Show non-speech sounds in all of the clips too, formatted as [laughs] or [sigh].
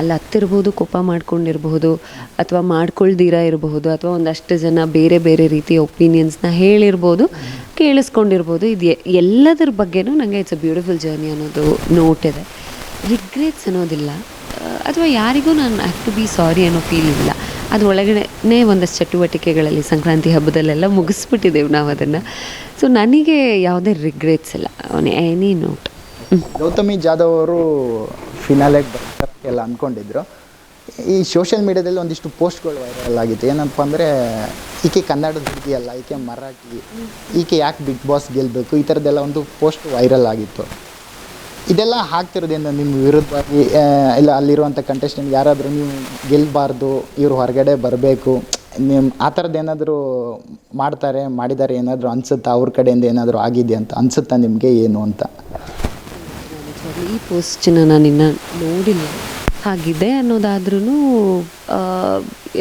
ಅಲ್ಲಿ ಹತ್ತಿರ್ಬೋದು, ಕೋಪ ಮಾಡ್ಕೊಂಡಿರ್ಬಹುದು ಅಥವಾ ಮಾಡ್ಕೊಳ್ದಿರ ಇರಬಹುದು ಅಥವಾ ಒಂದಷ್ಟು ಜನ ಬೇರೆ ಬೇರೆ ರೀತಿಯ ಒಪಿನಿಯನ್ಸ್ನ ಹೇಳಿರ್ಬೋದು, ಕೇಳಿಸ್ಕೊಂಡಿರ್ಬೋದು, ಇದು ಎಲ್ಲದರ ಬಗ್ಗೆನೂ ನನಗೆ ಇಟ್ಸ್ ಅ ಬ್ಯೂಟಿಫುಲ್ ಜರ್ನಿ ಅನ್ನೋದು ನೋಟ್ ಇದೆ. ರಿಗ್ರೆಟ್ಸ್ ಅನ್ನೋದಿಲ್ಲ. ಅಥವಾ ಯಾರಿಗೂ ನಾನು ಹ್ಯಾವ್ ಟು ಬಿ ಸಾರಿ ಅನ್ನೋ ಫೀಲ್ ಇಲ್ಲ. ಅದು ಒಳಗಡೆ ಒಂದಷ್ಟು ಚಟುವಟಿಕೆಗಳಲ್ಲಿ, ಸಂಕ್ರಾಂತಿ ಹಬ್ಬದಲ್ಲೆಲ್ಲ ಮುಗಿಸ್ಬಿಟ್ಟಿದ್ದೇವೆ ನಾವು ಅದನ್ನು. ಸೊ ನನಗೆ ಯಾವುದೇ ರಿಗ್ರೆಟ್ಸ್ ಇಲ್ಲ. ಎನಿ ನೋಟ್ ಗೌತಮಿ ಜಾಧವ್ ಅವರು ಫಿನಾಲೆಗೆ ಬರ್ತಾರೆ ಎಲ್ಲ ಅಂದ್ಕೊಂಡಿದ್ರು. ಈ ಸೋಷಿಯಲ್ ಮೀಡ್ಯಾದಲ್ಲಿ ಒಂದಿಷ್ಟು ಪೋಸ್ಟ್ಗಳು ವೈರಲ್ ಆಗಿತ್ತು. ಏನಪ್ಪ ಅಂದರೆ, ಈಕೆ ಕನ್ನಡದ ಹುಡುಗಿ ಅಲ್ಲ, ಈಕೆ ಮರಾಠಿ, ಈಕೆ ಯಾಕೆ ಬಿಗ್ ಬಾಸ್ ಗೆಲ್ಲಬೇಕು ಈ ಥರದ್ದೆಲ್ಲ ಒಂದು ಪೋಸ್ಟ್ ವೈರಲ್ ಆಗಿತ್ತು. ಇದೆಲ್ಲ ಹಾಕ್ತಿರೋದ್ರಿಂದ ನಿಮ್ಮ ವಿರುದ್ಧವಾಗಿ ಇಲ್ಲ ಅಲ್ಲಿರುವಂಥ ಕಂಟೆಸ್ಟೆಂಟ್ ಯಾರಾದರೂ ನೀವು ಗೆಲ್ಲಬಾರ್ದು ಇವ್ರು ಹೊರಗಡೆ ಬರಬೇಕು ನಿಮ್ಮ ಆ ಥರದ್ದು ಏನಾದರೂ ಮಾಡ್ತಾರೆ ಮಾಡಿದ್ದಾರೆ ಏನಾದರೂ ಅನಿಸುತ್ತಾ? ಅವ್ರ ಕಡೆಯಿಂದ ಏನಾದರೂ ಆಗಿದೆ ಅಂತ? ಅನಿಸುತ್ತಾ ನಿಮಗೆ ಏನು ಅಂತ? ಈ ಪೋಸ್ಟನ್ನ ನಾನು ಇನ್ನು ನೋಡಿಲ್ಲ. ಹಾಗಿದೆ ಅನ್ನೋದಾದ್ರೂ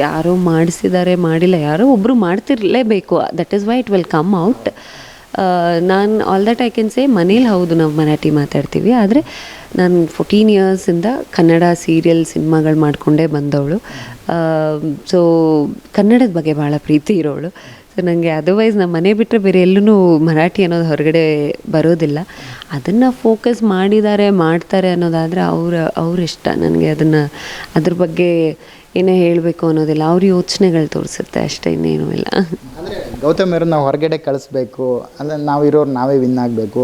ಯಾರೋ ಮಾಡಿಸಿದ್ದಾರೆ, ಮಾಡಿಲ್ಲ, ಯಾರೋ ಒಬ್ಬರು ಮಾಡ್ತಿರಲೇಬೇಕು. That is why it will come out ನಾನು all that I can say ಮನೇಲಿ ಹೌದು, ನಾವು ಮರಾಠಿ ಮಾತಾಡ್ತೀವಿ. ಆದರೆ ನಾನು ಫೋರ್ಟೀನ್ ಇಯರ್ಸಿಂದ ಕನ್ನಡ ಸೀರಿಯಲ್ ಸಿನಿಮಾಗಳು ಮಾಡಿಕೊಂಡೇ ಬಂದವಳು. ಸೊ ಕನ್ನಡದ ಬಗ್ಗೆ ಭಾಳ ಪ್ರೀತಿ ಇರೋಳು. ಸೊ ನನಗೆ ಅದರ್ವೈಸ್ ನಮ್ಮ ಮನೆ ಬಿಟ್ಟರೆ ಬೇರೆ ಎಲ್ಲೂ ಮರಾಠಿ ಅನ್ನೋದು ಹೊರಗಡೆ ಬರೋದಿಲ್ಲ. ಅದನ್ನು ಫೋಕಸ್ ಮಾಡಿದ್ದಾರೆ ಮಾಡ್ತಾರೆ ಅನ್ನೋದಾದರೆ ಅವರ, ಅವ್ರ ಇಷ್ಟ. ನನಗೆ ಅದನ್ನು ಅದ್ರ ಬಗ್ಗೆ ಏನೇ ಹೇಳಬೇಕು ಅನ್ನೋದಿಲ್ಲ. ಅವ್ರ ಯೋಚನೆಗಳು ತೋರಿಸುತ್ತೆ ಅಷ್ಟೇ ಇನ್ನೇನು ಇಲ್ಲ. ಗೌತಮ್ ಇರೋ ನಾವು ಹೊರಗಡೆ ಕಳಿಸ್ಬೇಕು ಅಂದರೆ ನಾವು ಇರೋರು ನಾವೇ ವಿನ್ ಆಗಬೇಕು.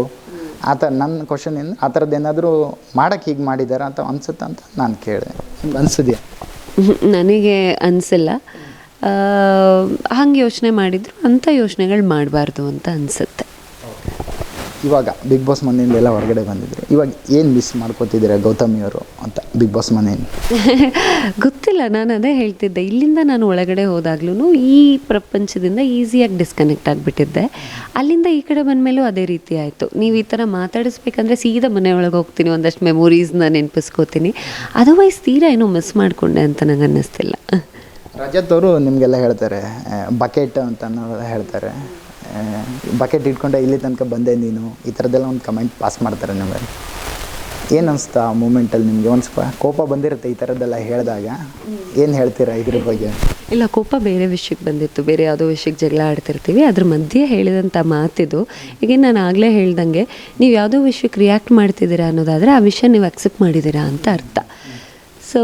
ಆ ಥರ ನನ್ನ ಕ್ವಶನ್ ಏನು ಆ ಥರದ್ದು ಏನಾದರೂ ಮಾಡೋಕ್ಕೆ ಹೀಗೆ ಮಾಡಿದಾರ ಅಂತ [laughs] ಅನ್ಸುತ್ತೆ ಅಂತ ನಾನು ಕೇಳಿದೆ. ನಿಮ್ಗೆ ಅನ್ಸಿದ್ಯಾ? ನನಗೆ ಅನಿಸಿಲ್ಲ. ಹಂಗೆ ಯೋಚನೆ ಮಾಡಿದ್ರು ಅಂಥ ಯೋಚನೆಗಳು ಮಾಡಬಾರ್ದು ಅಂತ ಅನಿಸುತ್ತೆ. ಇವಾಗ ಬಿಗ್ ಬಾಸ್ ಮನೆಯಿಂದ ಎಲ್ಲ ಹೊರಗಡೆ ಬಂದಿದ್ರು ಇವಾಗ ಏನು ಮಿಸ್ ಮಾಡ್ಕೋತಿದ್ದೀರಾ ಗೌತಮಿ ಅವರು ಅಂತ ಬಿಗ್ ಬಾಸ್ ಮನೆಯಿಂದ? [laughs] ಗೊತ್ತಿಲ್ಲ ನಾನು ಅದೇ ಹೇಳ್ತಿದ್ದೆ. ಇಲ್ಲಿಂದ ನಾನು ಒಳಗಡೆ ಹೋದಾಗ್ಲೂ ಈ ಪ್ರಪಂಚದಿಂದ ಈಸಿಯಾಗಿ ಡಿಸ್ಕನೆಕ್ಟ್ ಆಗಿಬಿಟ್ಟಿದ್ದೆ. ಅಲ್ಲಿಂದ ಈ ಕಡೆ ಬಂದಮೇಲೂ ಅದೇ ರೀತಿ ಆಯಿತು. ನೀವು ಈ ಥರ ಮಾತಾಡಿಸ್ಬೇಕಂದ್ರೆ ಸೀದಾ ಮನೆಯೊಳಗೆ ಒಳಗೆ ಹೋಗ್ತೀನಿ ಒಂದಷ್ಟು ಮೆಮೊರೀಸ್ನ ನೆನಪಿಸ್ಕೋತೀನಿ. ಅದರ್ವೈಸ್ ತೀರಾ ಏನೋ ಮಿಸ್ ಮಾಡಿಕೊಂಡೆ ಅಂತ ನಂಗೆ ಅನ್ನಿಸ್ತಿಲ್ಲ. ರಜತ್ ಅವರು ನಿಮಗೆಲ್ಲ ಹೇಳ್ತಾರೆ ಬಕೆಟ್ ಅಂತ ಹೇಳ್ತಾರೆ. ಬಕೆಟ್ ಇಟ್ಕೊಂಡೆ ಇಲ್ಲಿ ತನಕ ಬಂದೆ ನೀನು. ಈ ಥರದ್ದೆಲ್ಲ ಒಂದು ಕಮೆಂಟ್ ಪಾಸ್ ಮಾಡ್ತಾರೆ ನಿಮಗೆ. ಏನು ಅನಿಸ್ತಾ ಆ ಮೂಮೆಂಟಲ್ಲಿ ನಿಮಗೆ? ಒಂದು ಸ್ವಲ್ಪ ಕೋಪ ಬಂದಿರುತ್ತೆ ಈ ಥರದ್ದೆಲ್ಲ ಹೇಳಿದಾಗ. ಏನು ಹೇಳ್ತೀರಾ ಇದ್ರ ಬಗ್ಗೆ? ಇಲ್ಲ, ಕೋಪ ಬೇರೆ ವಿಷಯಕ್ಕೆ ಬಂದಿತ್ತು. ಬೇರೆ ಯಾವುದೋ ವಿಷಯಕ್ಕೆ ಜಗಳ ಆಡ್ತಿರ್ತೀವಿ. ಅದ್ರ ಮಧ್ಯೆ ಹೇಳಿದಂಥ ಮಾತಿದು. ಈಗ ನಾನು ಆಗಲೇ ಹೇಳ್ದಂಗೆ, ನೀವು ಯಾವುದೋ ವಿಷಯಕ್ಕೆ ರಿಯಾಕ್ಟ್ ಮಾಡ್ತಿದ್ದೀರಾ ಅನ್ನೋದಾದರೆ ಆ ವಿಷಯ ನೀವು ಅಕ್ಸೆಪ್ಟ್ ಮಾಡಿದ್ದೀರಾ ಅಂತ ಅರ್ಥ. So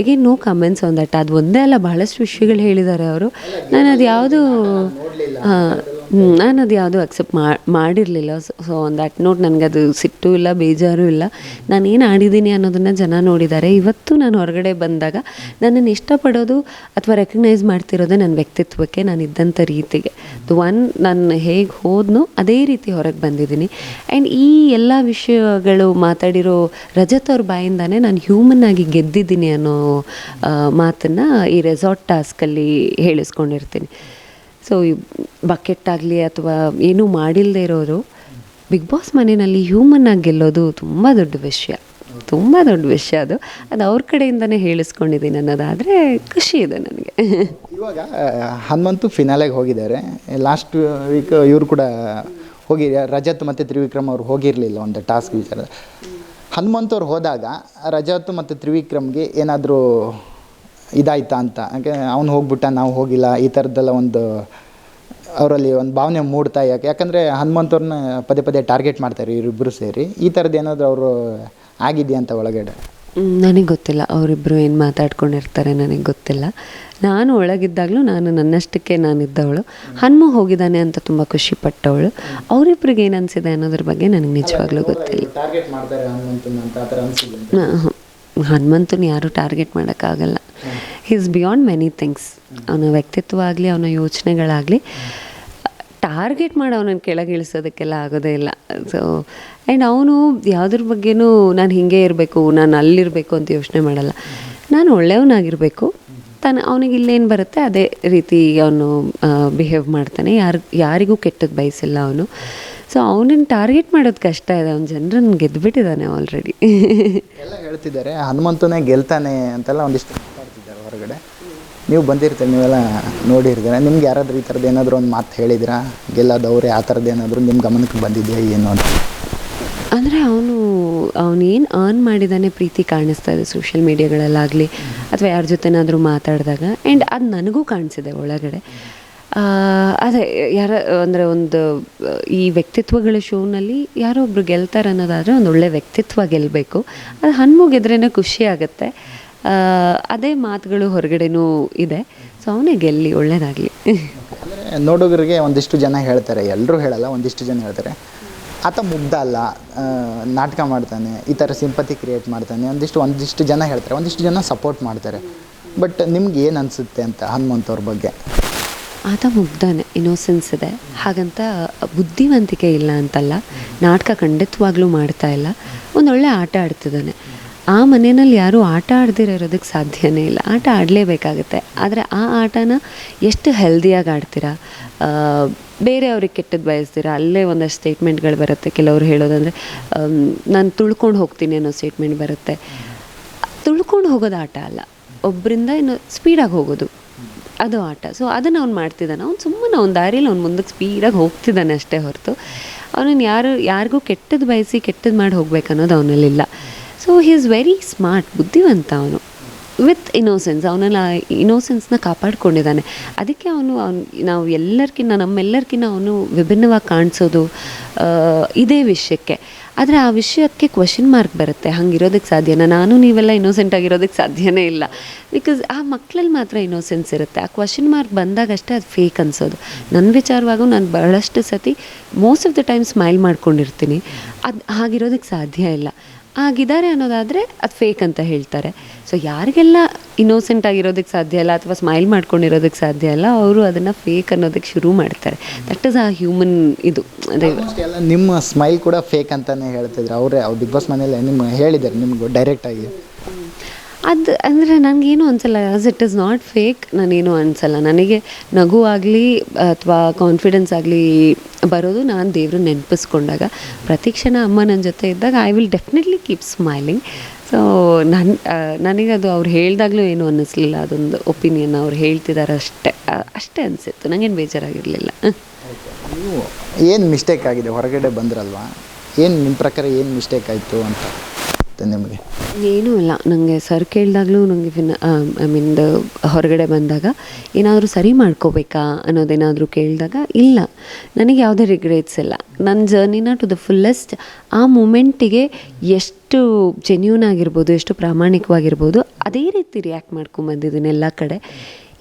again no comments on that ಅದು ಒಂದೇ ಅಲ್ಲ, ಬಹಳಷ್ಟು ವಿಷಯಗಳು ಹೇಳಿದ್ದಾರೆ ಅವರು. ನಾನು ಅದು ಯಾವುದು ನಾನು ಅದು ಯಾವುದು ಅಕ್ಸೆಪ್ಟ್ ಮಾಡಿರಲಿಲ್ಲ. ಸೊ ಆನ್ ದಟ್ ನೋಟ್ ನನಗದು ಸಿಟ್ಟು ಇಲ್ಲ, ಬೇಜಾರು ಇಲ್ಲ. ನಾನು ಏನು ಆಡಿದ್ದೀನಿ ಅನ್ನೋದನ್ನು ಜನ ನೋಡಿದ್ದಾರೆ. ಇವತ್ತು ನಾನು ಹೊರಗಡೆ ಬಂದಾಗ ನನ್ನನ್ನು ಇಷ್ಟಪಡೋದು ಅಥವಾ ರೆಕಗ್ನೈಸ್ ಮಾಡ್ತಿರೋದೇ ನನ್ನ ವ್ಯಕ್ತಿತ್ವಕ್ಕೆ ನಾನು ಇದ್ದಂಥ ರೀತಿಗೆ. ಒನ್ ನಾನು ಹೇಗೆ ಹೋದ್ನೋ ಅದೇ ರೀತಿ ಹೊರಗೆ ಬಂದಿದ್ದೀನಿ. ಆ್ಯಂಡ್ ಈ ಎಲ್ಲ ವಿಷಯಗಳು ಮಾತಾಡಿರೋ ರಜತ್ ಅವ್ರ ಬಾಯಿಂದಾನೇ ನಾನು ಹ್ಯೂಮನ್ ಆಗಿ ಗೆದ್ದಿದ್ದೀನಿ ಅನ್ನೋ ಮಾತನ್ನು ಈ ರೆಸಾರ್ಟ್ ಟಾಸ್ಕಲ್ಲಿ ಹೇಳಿಸ್ಕೊಂಡಿರ್ತೀನಿ. ಸೊ ಬಕೆಟ್ ಆಗಲಿ ಅಥವಾ ಏನೂ ಮಾಡಿಲ್ಲದೆ ಇರೋರು ಬಿಗ್ ಬಾಸ್ ಮನೆಯಲ್ಲಿ ಹ್ಯೂಮನ್ ಆಗಿ ಗೆಲ್ಲೋದು ತುಂಬ ದೊಡ್ಡ ವಿಷಯ. ತುಂಬ ದೊಡ್ಡ ವಿಷಯ ಅದು. ಅದು ಅವ್ರ ಕಡೆಯಿಂದನೇ ಹೇಳಿಸ್ಕೊಂಡಿದ್ದೀನಿ ಅನ್ನೋದಾದರೆ ಖುಷಿ ಇದೆ ನನಗೆ. ಇವಾಗ, ಹನುಮಂತು ಫಿನಾಲೆಗೆ ಹೋಗಿದ್ದಾರೆ. ಲಾಸ್ಟ್ ವೀಕ್ ಇವರು ಕೂಡ ಹೋಗಿ, ರಜತ್ ಮತ್ತು ತ್ರಿವಿಕ್ರಮ್ ಅವರು ಹೋಗಿರಲಿಲ್ಲ ಒಂದು ಟಾಸ್ಕ್ ವಿಚಾರ. ಹನುಮಂತ್ ಅವ್ರು ಹೋದಾಗ ರಜತ್ ಮತ್ತು ತ್ರಿವಿಕ್ರಮ್ಗೆ ಏನಾದರೂ ಇದಾಯ್ತಾ ಅಂತ, ಯಾಕೆ ಅವ್ನು ಹೋಗ್ಬಿಟ್ಟ, ನಾವು ಹೋಗಿಲ್ಲ, ಈ ಥರದ್ದೆಲ್ಲ ಒಂದು ಅವರಲ್ಲಿ ಒಂದು ಭಾವನೆ ಮೂಡ್ತಾ ಯಾಕೆ, ಯಾಕಂದರೆ ಹನುಮಂತವ್ರನ್ನ ಪದೇ ಪದೇ ಟಾರ್ಗೆಟ್ ಮಾಡ್ತಾರೆ ಇವರಿಬ್ಬರು ಸೇರಿ, ಈ ಥರದ್ದು ಏನಾದರೂ ಅವರು ಆಗಿದೆಯಾ ಅಂತ ಒಳಗಡೆ? ನನಗೆ ಗೊತ್ತಿಲ್ಲ. ಅವರಿಬ್ಬರು ಏನು ಮಾತಾಡ್ಕೊಂಡಿರ್ತಾರೆ ನನಗೆ ಗೊತ್ತಿಲ್ಲ. ನಾನು ಒಳಗಿದ್ದಾಗಲೂ ನಾನು ನನ್ನಷ್ಟಕ್ಕೆ ನಾನಿದ್ದವಳು ಹನುಮ ಹೋಗಿದ್ದಾನೆ ಅಂತ ತುಂಬ ಖುಷಿ ಪಟ್ಟವಳು. ಅವರಿಬ್ರಿಗೆ ಏನು ಅನಿಸಿದೆ ಅನ್ನೋದ್ರ ಬಗ್ಗೆ ನನಗೆ ನಿಜವಾಗ್ಲೂ ಗೊತ್ತಿಲ್ಲ. ಹನುಮಂತನ ಯಾರೂ ಟಾರ್ಗೆಟ್ ಮಾಡೋಕ್ಕಾಗಲ್ಲ. ಈಸ್ ಬಿಯಾಂಡ್ ಮೆನಿ ಥಿಂಗ್ಸ್ ಅವನ ವ್ಯಕ್ತಿತ್ವ ಆಗಲಿ ಅವನ ಯೋಚನೆಗಳಾಗಲಿ ಟಾರ್ಗೆಟ್ ಮಾಡಿ ಅವನನ್ನು ಕೆಳಗೆ ಇಳಿಸೋದಕ್ಕೆಲ್ಲ ಆಗೋದೇ ಇಲ್ಲ. ಸೊ ಆ್ಯಂಡ್ ಅವನು ಯಾವುದ್ರ ಬಗ್ಗೆನೂ ನಾನು ಹೀಗೆ ಇರಬೇಕು, ನಾನು ಅಲ್ಲಿರಬೇಕು ಅಂತ ಯೋಚನೆ ಮಾಡಲ್ಲ. ನಾನು ಒಳ್ಳೆಯವನಾಗಿರಬೇಕು. ತಾನು, ಅವನಿಗೆ ಇಲ್ಲೇನು ಬರುತ್ತೆ, ಅದೇ ರೀತಿ ಅವನು ಬಿಹೇವ್ ಮಾಡ್ತಾನೆ. ಯಾರು, ಯಾರಿಗೂ ಕೆಟ್ಟದ್ದು ಬಯಸಿಲ್ಲ ಅವನು. ಸೊ ಅವನನ್ನು ಟಾರ್ಗೆಟ್ ಮಾಡೋದು ಕಷ್ಟ ಇದೆ. ಅವ್ನ ಜನರನ್ನು ಗೆದ್ದುಬಿಟ್ಟಿದ್ದಾನೆ ಆಲ್ರೆಡಿ ಎಲ್ಲ ಹೇಳ್ತಿದ್ದಾರೆ. ಹನುಮಂತನೇ ಗೆಲ್ತಾನೆ ಅಂತೆಲ್ಲ ಒಂದಿಷ್ಟು ಹೊರಗಡೆ. ನೀವು ಬಂದಿರ್ತೀರಿ, ನೀವೆಲ್ಲ ನೋಡಿರ್ತೀರ? ನಿಮ್ಗೆ ಯಾರಾದ್ರೂ ಈ ಥರದ್ದು ಏನಾದರೂ ಒಂದು ಮಾತು ಹೇಳಿದ್ರಾ? ಗೆಲ್ಲದವ್ರೆ ಆ ಥರದ್ದು ಏನಾದರೂ ನಿಮ್ಮ ಗಮನಕ್ಕೆ ಬಂದಿದೆಯಾ, ಏನು ಅಂತ? ಅಂದರೆ ಅವನು, ಅವನೇನು ಅರ್ನ್ ಮಾಡಿದಾನೆ ಪ್ರೀತಿ ಕಾಣಿಸ್ತಾ ಇದೆ ಸೋಷಿಯಲ್ ಮೀಡಿಯಾಗಳಲ್ಲಾಗಲಿ ಅಥವಾ ಯಾರ ಜೊತೆನಾದರೂ ಮಾತಾಡಿದಾಗ. ಆ್ಯಂಡ್ ಅದು ನನಗೂ ಕಾಣಿಸಿದೆ ಒಳಗಡೆ. ಅದೇ, ಯಾರ, ಅಂದರೆ ಒಂದು, ಈ ವ್ಯಕ್ತಿತ್ವಗಳ ಶೋನಲ್ಲಿ ಯಾರೋ ಒಬ್ರು ಗೆಲ್ತಾರೆ ಅನ್ನೋದಾದರೆ ಒಂದು ಒಳ್ಳೆ ವ್ಯಕ್ತಿತ್ವ ಗೆಲ್ಲಬೇಕು ಅದು ಹಣ್ಣು ಗೆದ್ರೇ ಖುಷಿ ಅದೇ ಮಾತುಗಳು ಹೊರಗಡೆನೂ ಇದೆ. ಸೊ ಅವನೇ ಗೆಲ್ಲಿ ಒಳ್ಳೇದಾಗಲಿ. ನೋಡುಗರಿಗೆ ಒಂದಿಷ್ಟು ಜನ ಹೇಳ್ತಾರೆ ಎಲ್ಲರೂ ಹೇಳಲ್ಲ ಒಂದಿಷ್ಟು ಜನ ಹೇಳ್ತಾರೆ. ಆತ ಮುಗ್ಧ ಅಲ್ಲ ನಾಟಕ ಮಾಡ್ತಾನೆ ಈ ಥರ ಸಿಂಪತಿ ಕ್ರಿಯೇಟ್ ಮಾಡ್ತಾನೆ ಒಂದಿಷ್ಟು ಒಂದಿಷ್ಟು ಜನ ಹೇಳ್ತಾರೆ ಒಂದಿಷ್ಟು ಜನ ಸಪೋರ್ಟ್ ಮಾಡ್ತಾರೆ. ಬಟ್ ನಿಮ್ಗೆ ಏನು ಅನಿಸುತ್ತೆ ಅಂತ ಹನುಮಂತ್ ಅವ್ರ ಬಗ್ಗೆ? ಆತ ಮುಗ್ಧಾನೆ ಇನ್ನೋಸೆನ್ಸ್ ಇದೆ. ಹಾಗಂತ ಬುದ್ಧಿವಂತಿಕೆ ಇಲ್ಲ ಅಂತಲ್ಲ ನಾಟಕ ಖಂಡಿತವಾಗ್ಲೂ ಮಾಡ್ತಾ ಇಲ್ಲ. ಒಂದೊಳ್ಳೆ ಆಟ ಆಡ್ತಿದ್ದಾನೆ. ಆ ಮನೆಯಲ್ಲಿ ಯಾರೂ ಆಟ ಆಡ್ದಿರೋದಕ್ಕೆ ಸಾಧ್ಯನೇ ಇಲ್ಲ. ಆಟ ಆಡಲೇಬೇಕಾಗುತ್ತೆ. ಆದರೆ ಆ ಆಟನ ಎಷ್ಟು ಹೆಲ್ದಿಯಾಗಿ ಆಡ್ತೀರಾ? ಬೇರೆಯವ್ರಿಗೆ ಕೆಟ್ಟದ್ದು ಬಯಸ್ತೀರಾ? ಅಲ್ಲೇ ಒಂದಷ್ಟು ಸ್ಟೇಟ್ಮೆಂಟ್ಗಳು ಬರುತ್ತೆ. ಕೆಲವರು ಹೇಳೋದಂದರೆ ನಾನು ತುಳ್ಕೊಂಡು ಹೋಗ್ತೀನಿ ಅನ್ನೋ ಸ್ಟೇಟ್ಮೆಂಟ್ ಬರುತ್ತೆ. ತುಳ್ಕೊಂಡು ಹೋಗೋದು ಆಟ ಅಲ್ಲ. ಒಬ್ಬರಿಂದ ಇನ್ನು ಸ್ಪೀಡಾಗಿ ಹೋಗೋದು. ಅದು ಆಟ. ಸೊ ಅದನ್ನು ಅವ್ನು ಮಾಡ್ತಿದ್ದಾನೆ. ಅವ್ನು ಸುಮ್ಮನೆ ಅವ್ನು ದಾರಿಯಲ್ಲಿ ಅವ್ನು ಮುಂದಕ್ಕೆ ಸ್ಪೀಡಾಗಿ ಹೋಗ್ತಿದ್ದಾನೆ ಅಷ್ಟೇ ಹೊರತು. ಅವನನ್ನು ಯಾರು, ಯಾರಿಗೂ ಕೆಟ್ಟದ್ದು ಬಯಸಿ ಕೆಟ್ಟದ್ದು ಮಾಡಿ ಹೋಗ್ಬೇಕನ್ನೋದು ಅವನಲ್ಲಿಲ್ಲ. So he is very smart ಬುದ್ಧಿವಂತ ಅವನು. ವಿತ್ ಇನೋಸೆನ್ಸ್ ಅವನೆಲ್ಲ ಇನೋಸೆನ್ಸ್ನ ಕಾಪಾಡ್ಕೊಂಡಿದ್ದಾನೆ. ಅದಕ್ಕೆ ಅವನು ಅವ್ನು ನಾವು ಎಲ್ಲರಿಗಿನ್ನ ನಮ್ಮೆಲ್ಲರಿಗಿನ್ನ ಅವನು ವಿಭಿನ್ನವಾಗಿ ಕಾಣಿಸೋದು ಆ, ಇದೇ ವಿಷಯಕ್ಕೆ. ಆದರೆ ಆ ವಿಷಯಕ್ಕೆ ಕ್ವಶನ್ ಮಾರ್ಕ್ ಬರುತ್ತೆ. ಹಂಗಿರೋದಕ್ಕೆ ಸಾಧ್ಯನಾ? ನಾನು ನೀವೆಲ್ಲ ಇನ್ನೋಸೆಂಟ್ ಆಗಿರೋದಕ್ಕೆ ಸಾಧ್ಯನೇ ಇಲ್ಲ. ಬಿಕಾಸ್ ಆ ಮಕ್ಕಳಲ್ಲಿ ಮಾತ್ರ ಇನ್ನೋಸೆನ್ಸ್ ಇರುತ್ತೆ. ಆ ಕ್ವಶನ್ ಮಾರ್ಕ್ ಬಂದಾಗಷ್ಟೇ ಅದು ಫೇಕ್ ಅನ್ಸೋದು. ನನ್ನ ವಿಚಾರವಾಗೂ ನಾನು ಬಹಳಷ್ಟು ಸತಿ most of the time smile ಮಾಡ್ಕೊಂಡಿರ್ತೀನಿ. ಅದು ಹಾಗಿರೋದಕ್ಕೆ ಸಾಧ್ಯ ಇಲ್ಲ. ಆಗಿದ್ದಾರೆ ಅನ್ನೋದಾದರೆ ಅದು ಫೇಕ್ ಅಂತ ಹೇಳ್ತಾರೆ. ಸೊ ಯಾರಿಗೆಲ್ಲ ಇನ್ನೋಸೆಂಟ್ ಆಗಿರೋದಕ್ಕೆ ಸಾಧ್ಯ ಇಲ್ಲ ಅಥವಾ ಸ್ಮೈಲ್ ಮಾಡ್ಕೊಂಡಿರೋದಕ್ಕೆ ಸಾಧ್ಯ ಇಲ್ಲ, ಅವರು ಅದನ್ನು ಫೇಕ್ ಅನ್ನೋದಕ್ಕೆ ಶುರು ಮಾಡ್ತಾರೆ. ದಟ್ ಇಸ್ ಆ ಹ್ಯೂಮನ್ ಇದು. ಅದೇ ನಿಮ್ಮ ಸ್ಮೈಲ್ ಕೂಡ ಫೇಕ್ ಅಂತಲೇ ಹೇಳ್ತಿದ್ರು. ಅವರೇ, ಅವ್ರು ಬಿಗ್ ಬಾಸ್ ಮನೇಲಿ ನಿಮ್ಮ ಹೇಳಿದ್ದಾರೆ, ನಿಮ್ಗೆ ಡೈರೆಕ್ಟಾಗಿ ಅದು ಅಂದರೆ ನನಗೇನು ಅನಿಸಲ್ಲ as it is not fake ನಾನೇನು ಅನಿಸಲ್ಲ. ನನಗೆ ನಗು ಆಗಲಿ ಅಥವಾ ಕಾನ್ಫಿಡೆನ್ಸ್ ಆಗಲಿ ಬರೋದು ನಾನು ದೇವರು ನೆನಪಿಸ್ಕೊಂಡಾಗ. ಪ್ರತಿ ಕ್ಷಣ ಅಮ್ಮ ನನ್ನ ಜೊತೆ ಇದ್ದಾಗ I will definitely keep smiling so ನನ್ನ ನನಗದು ಅವ್ರು ಹೇಳ್ದಾಗಲೂ ಏನು ಅನ್ನಿಸ್ಲಿಲ್ಲ. ಅದೊಂದು ಒಪಿನಿಯನ್ ಅವ್ರು ಹೇಳ್ತಿದ್ದಾರೆ ಅಷ್ಟೇ. ಅಷ್ಟೇ ಅನಿಸಿತ್ತು. ನನಗೇನು ಬೇಜಾರಾಗಿರಲಿಲ್ಲ. ಏನು ಮಿಸ್ಟೇಕ್ ಆಗಿದೆ? ಹೊರಗಡೆ ಬಂದ್ರಲ್ವಾ? ಏನು ನಿಮ್ಮ ಪ್ರಕಾರ ಏನು ಮಿಸ್ಟೇಕ್ ಆಯಿತು ಅಂತ? ಮತ್ತೆ ನಿಮಗೆ? ಏನೂ ಇಲ್ಲ. ನನಗೆ ಸರ್ ಕೇಳಿದಾಗಲೂ ನನಗೆ ಐ ಮೀನ್ ಹೊರಗಡೆ ಬಂದಾಗ ಏನಾದರೂ ಸರಿ ಮಾಡ್ಕೋಬೇಕಾ ಅನ್ನೋದೇನಾದರೂ ಕೇಳಿದಾಗ ಇಲ್ಲ. ನನಗೆ ಯಾವುದೇ ರಿಗ್ರೆಟ್ಸ್ ಇಲ್ಲ. ನನ್ನ ಜರ್ನಿನ ಟು ದ ಫುಲ್ಲೆಸ್ಟ್ ಆ ಮೂಮೆಂಟಿಗೆ ಎಷ್ಟು ಜೆನ್ಯೂನ್ ಆಗಿರ್ಬೋದು, ಎಷ್ಟು ಪ್ರಾಮಾಣಿಕವಾಗಿರ್ಬೋದು, ಅದೇ ರೀತಿ ರಿಯಾಕ್ಟ್ ಮಾಡ್ಕೊಂಬಂದಿದ್ದೀನಿ ಎಲ್ಲ ಕಡೆ.